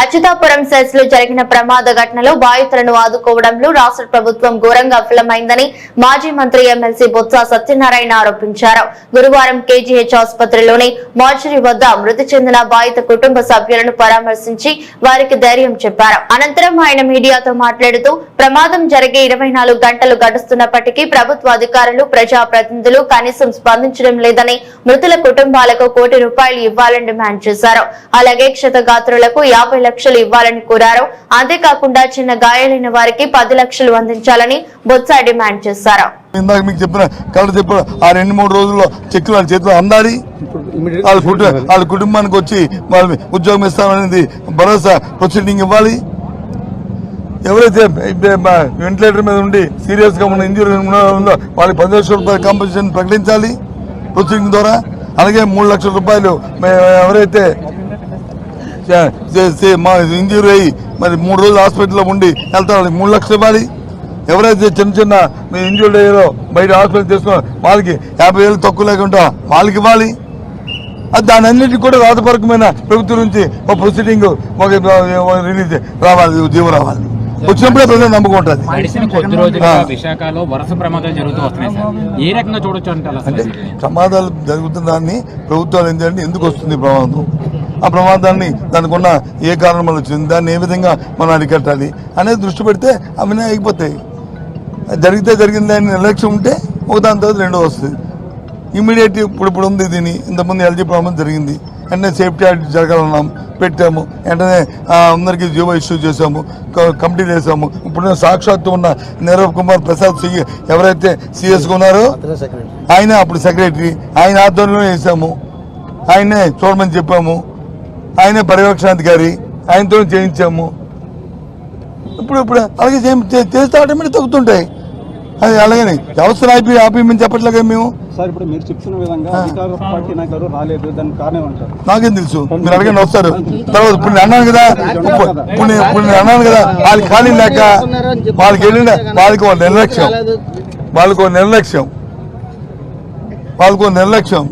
అచ్యుతాపురం సెస్లో జరిగిన ప్రమాద ఘటనలో బాధితులను ఆదుకోవడంలో రాష్ట్ర ప్రభుత్వం ఘోరంగా విఫలమైందని మాజీ మంత్రి ఎమ్మెల్సీ బొత్స సత్యనారాయణ ఆరోపించారు. గురువారం కేజీహెచ్ ఆసుపత్రిలోని మార్చరీ వద్ద మృతి చెందిన బాధిత కుటుంబ సభ్యులను పరామర్శించి వారికి ధైర్యం చెప్పారు. అనంతరం ఆయన మీడియాతో మాట్లాడుతూ ప్రమాదం జరిగే ఇరవై నాలుగు గంటలు గడుస్తున్నప్పటికీ ప్రభుత్వ అధికారులు ప్రజా ప్రతినిధులు కనీసం స్పందించడం లేదని మృతుల కుటుంబాలకు కోటి రూపాయలు ఇవ్వాలని డిమాండ్ చేశారు. అలాగే క్షతగాత్రులకు యాభై లక్షలు ఇవ్వాలని కోరారు. అంతేకాకుండా చిన్న గాయాలైన వారికి పది లక్షలు అందించాలని బొత్స డిమాండ్ చేశారు. ఇందాక మీకు చెప్పిన కలర్ చెప్పిన ఆ రెండు మూడు రోజుల్లో చెక్కులు వాళ్ళ చేతిలో అందాలి. వాళ్ళ కుటుంబ వాళ్ళ కుటుంబానికి వచ్చి వాళ్ళ ఉద్యోగం ఇస్తామనేది భరోసా ప్రొసీడింగ్ ఇవ్వాలి. ఎవరైతే వెంటిలేటర్ మీద ఉండి సీరియస్గా ఉన్న ఇంజురీ ఉందో వాళ్ళకి పది లక్షల రూపాయల కాంపెన్సేషన్ ప్రకటించాలి ప్రొసీడింగ్ ద్వారా. అలాగే మూడు లక్షల రూపాయలు ఎవరైతే మా ఇంజూరీ అయ్యి మరి మూడు రోజులు హాస్పిటల్లో ఉండి వెళ్తారు వాళ్ళకి మూడు లక్షలు ఇవ్వాలి. ఎవరైతే చిన్న చిన్న మీ ఇంజూర్డ్ అయ్యారో బయట హాస్పిటల్ తీసుకున్న వాళ్ళకి యాభై వేలు తక్కువ లేకుండా వాళ్ళకి ఇవ్వాలి. అది దాని అన్నిటికీ కూడా రాతపరకమైన ప్రభుత్వం నుంచి ఒక ప్రొసీడింగ్ ఒక రిలీజ్ రావాలి జీవో రావాలి. వచ్చినప్పుడే ప్రజలు నమ్మకం ఉంటుంది. విశాఖలో వరుస ప్రమాదాలు జరుగుతూ వస్తున్నాయి సార్. ఏ రకంగా చూడొచ్చు అంటారు అసలు? అంటే ప్రమాదాలు జరుగుతున్న దాన్ని ప్రభుత్వాలు ఏంటంటే ఎందుకు వస్తుంది ప్రమాదం? ఆ ప్రమాదాన్ని దానికి ఉన్న ఏ కారణం వల్ల వచ్చింది దాన్ని ఏ విధంగా మనం అరికట్టాలి అనేది దృష్టి పెడితే అవన్నీ అయిపోతాయి జరిగితే జరిగింది అని నిర్లక్ష్యం ఉంటే ఒక దాని తర్వాత రెండో వస్తుంది. ఇమీడియట్ ఇప్పుడు ఇప్పుడు ఉంది దీని ఇంతకుముందు ఎల్జీ ప్రాబ్లం జరిగింది. వెంటనే సేఫ్టీ ఆడిట్ జరగాలన్నాం పెట్టాము. వెంటనే అందరికీ జీవో ఇష్యూ చేసాము కమిటీ వేసాము ఇప్పుడు సాక్షాత్తు ఉన్న నీరవ్ కుమార్ ప్రసాద్ సి ఎవరైతే సిఎస్ ఉన్నారో ఆయన అప్పుడు సెక్రటరీ ఆయన ఆధ్వర్యంలో వేసాము ఆయనే చూడమని చెప్పాము. ఆయనే పర్యవేక్షణాధికారి ఆయనతో చేయించాము ఇప్పుడు ఇప్పుడు అలాగే చేస్తే ఆటోమేటిక్ తగ్గుతుంటాయి. అది అలాగని. వ్యవస్థను ఆపి ఆపేయమని చెప్పట్లేగా మేము? సార్ ఇప్పుడు మీరు చెప్తున్న విధంగా అధికార పార్టీ నాయకులు రాలేదు దానికి కారణం అంటారు నాకేం తెలుసు. మీరు అడగండి వస్తారు తర్వాత ఇప్పుడు నేను అన్నాను కదా ఇప్పుడు ఇప్పుడు నేను- ఇప్పుడు నేను అన్నాను కదా వాళ్ళకి ఖాళీ లేక వాళ్ళకి వెళ్ళిన వాళ్ళకి ఒక నిర్లక్ష్యం. వాళ్ళకు నిర్లక్ష్యం. వాళ్ళకు నిర్లక్ష్యం.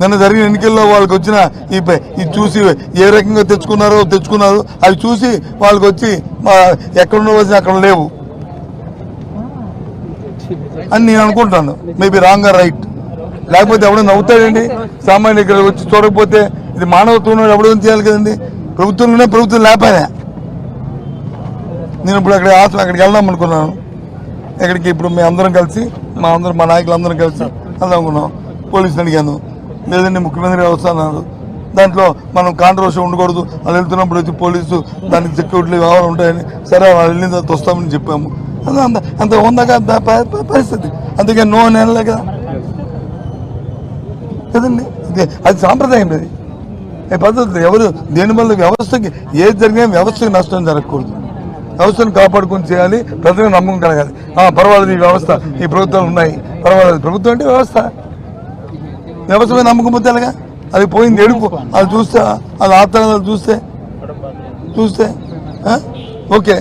నిన్న జరిగిన ఎన్నికల్లో వాళ్ళకి వచ్చిన ఈ ఇది చూసి ఏ రకంగా తెచ్చుకున్నారో తెచ్చుకున్నారు. అవి చూసి వాళ్ళకి వచ్చి ఎక్కడ ఉండవలసిన అక్కడ లేవు. అని నేను అనుకుంటాను. Maybe wrong or right. లేకపోతే ఎవడో నవ్వుతాడండి? సామాన్య ఇక్కడ వచ్చి చూడకపోతే ఇది మానవత్వం ఎవడో చేయాలి కదండి? ప్రభుత్వంలోనే ప్రభుత్వం లేపానే నేను ఇప్పుడు అక్కడ ఆశలు అక్కడికి వెళ్దాం అనుకున్నాను. ఎక్కడికి ఇప్పుడు మేము అందరం కలిసి మా అందరం మా నాయకులు అందరం కలిసి వెళ్దాం అనుకున్నాం. పోలీసులు అడిగాను. లేదండి ముఖ్యమంత్రి వస్తున్నారు దాంట్లో మనం కాంట్రవర్సీ ఉండకూడదు. వాళ్ళు వెళ్తున్నప్పుడు వచ్చి పోలీసు దానికి సెక్యూరిటీ వ్యవహారం ఉంటాయని సరే వాళ్ళు వెళ్ళిన తర్వాత వస్తామని చెప్పాము. అంత అంత ఉందాక పరిస్థితి. అందుకే నో నేనలే కదా. కదండి? అది అది సాంప్రదాయం అది. ఈ పద్ధతి ఎవరు దేనివల్ల వ్యవస్థకి ఏది జరిగినా వ్యవస్థకి నష్టం జరగకూడదు. వ్యవస్థను కాపాడుకొని చేయాలి ప్రజలకు నమ్మకం కలగాలి. పర్వాలేదు ఈ వ్యవస్థ ఈ ప్రభుత్వాలు ఉన్నాయి. పర్వాలేదు. ప్రభుత్వం అంటే వ్యవస్థ. వ్యవస్థ నమ్మకం పోతే అది పోయింది ఎడుపు అది చూస్తే అది ఆత్మ చూస్తే. చూస్తే. ఓకే.